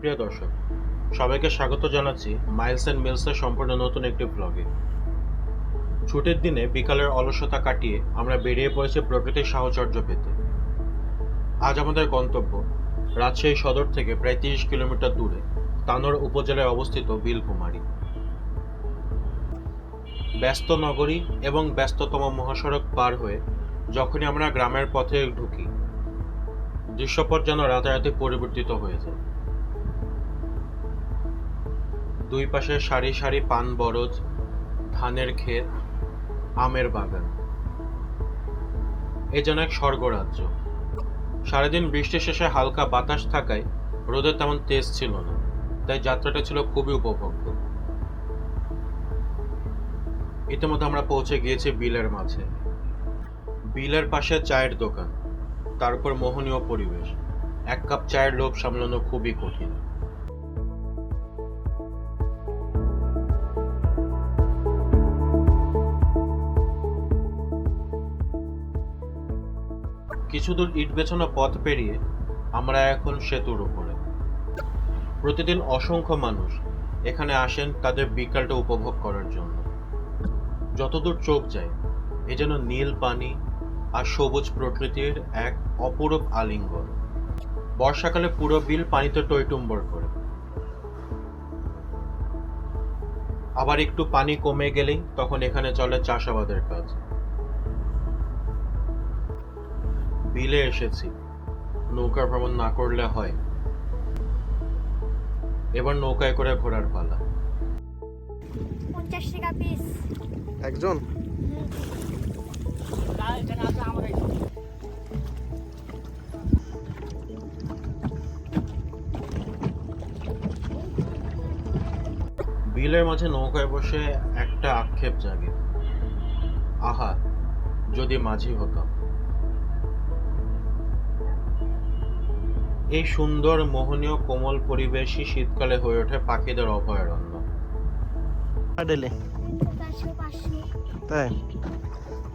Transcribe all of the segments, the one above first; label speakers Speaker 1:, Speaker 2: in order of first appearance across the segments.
Speaker 1: প্রিয় দর্শক, সবাইকে স্বাগত জানাচ্ছি মাইলস অ্যান্ড মিলসের সম্পূর্ণ নতুন একটি ব্লগে ছুটির দিনে বিকালের অলসতা কাটিয়ে আমরা বেরিয়ে পড়েছি প্রকৃতির সাহচর্য পেতে। আজ আমাদের গন্তব্য রাজশাহী সদর থেকে প্রায় তিরিশ কিলোমিটার দূরে তানোর উপজেলায় অবস্থিত বিলকুমারী। ব্যস্ত নগরী এবং ব্যস্ততম মহাসড়ক পার হয়ে যখনই আমরা গ্রামের পথে ঢুকি, দৃশ্যপট যেন রাতারাতি পরিবর্তিত হয়ে যায়। দুই পাশে সারি সারি পান বরজ, ধানের ক্ষেত, আমের বাগান। এ যেন এক স্বর্গরাজ্য। সারাদিন বৃষ্টি শেষে হালকা বাতাস থাকায় রোদের তেমন তেজ ছিল না, তাই যাত্রাটা ছিল খুবই উপভোগ্য। ইতিমধ্যে আমরা পৌঁছে গিয়েছি বিলের মাঝে। বিলের পাশে চায়ের দোকান তারপর মোহনীয় পরিবেশ। এক কাপ চায়ের লোভ সামলানো খুবই কঠিন। কিছু দূর ইট বেছানো পথ পেরিয়ে আমরা এখন সেতুর উপরে। প্রতিদিন অসংখ্য মানুষ এখানে আসেন তাদের বিকালটা উপভোগ করার জন্য। যতদূর চোখ যায়, এ যেন নীল পানি আর সবুজ প্রকৃতির এক অপরূপ আলিঙ্গন। বর্ষাকালে পুরো বিল পানিতে টইটুম্বর করে। আবার একটু পানি কমে গেলেই তখন এখানে চলে চাষাবাদের কাজ। বিলে এসেছি। নৌকা ভ্রমণ না করলে হয়। এবার নৌকায় করে ঘোরার পালা।
Speaker 2: পঞ্চাশ টাকা পিস
Speaker 3: একজন?
Speaker 1: বিলের মাঝে নৌকায় বসে একটা আক্ষেপ জাগে। আহা যদি মাঝি হতাম। এই সুন্দর মোহনীয় কোমল পরিবেশই শীতকালে হয়ে ওঠে পাখিদের অভয়ারণ্য।
Speaker 3: ডেলি তাই?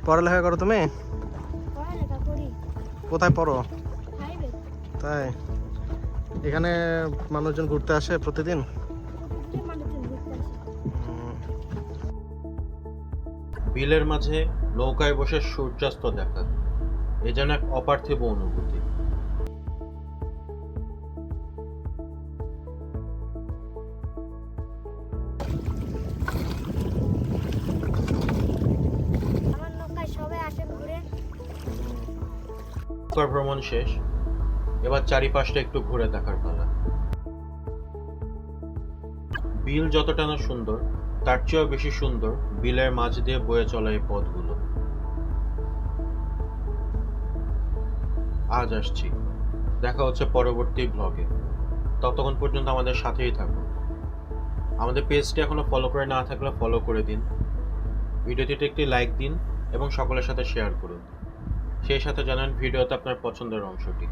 Speaker 3: পড়ালেখা করো তুমি? কোথায় পড়ো? তাই? এখানে মানুষজন ঘুরতে আসে প্রতিদিন?
Speaker 1: বিলের মাঝে নৌকায় বসে সূর্যাস্ত দেখা। এ যেন এক অপার্থিব অনুভূতি। নৌকার ভ্রমণ শেষ। এবার চারিপাশটা একটু ঘুরে দেখার পালা। বিল যতটা না সুন্দর, তার চেয়েও বেশি সুন্দর বিলের মাঝ দিয়ে বয়ে চলা এই পথগুলো। আজ আসছি। দেখা হচ্ছে পরবর্তী ব্লগে ততক্ষণ পর্যন্ত আমাদের সাথেই থাকুন। আমাদের পেজটি এখনও ফলো করে না থাকলে ফলো করে দিন। ভিডিওটিতে একটি লাইক দিন এবং সকলের সাথে শেয়ার করুন। সেই সাথে জানান ভিডিওতে আপনার পছন্দের অংশটি।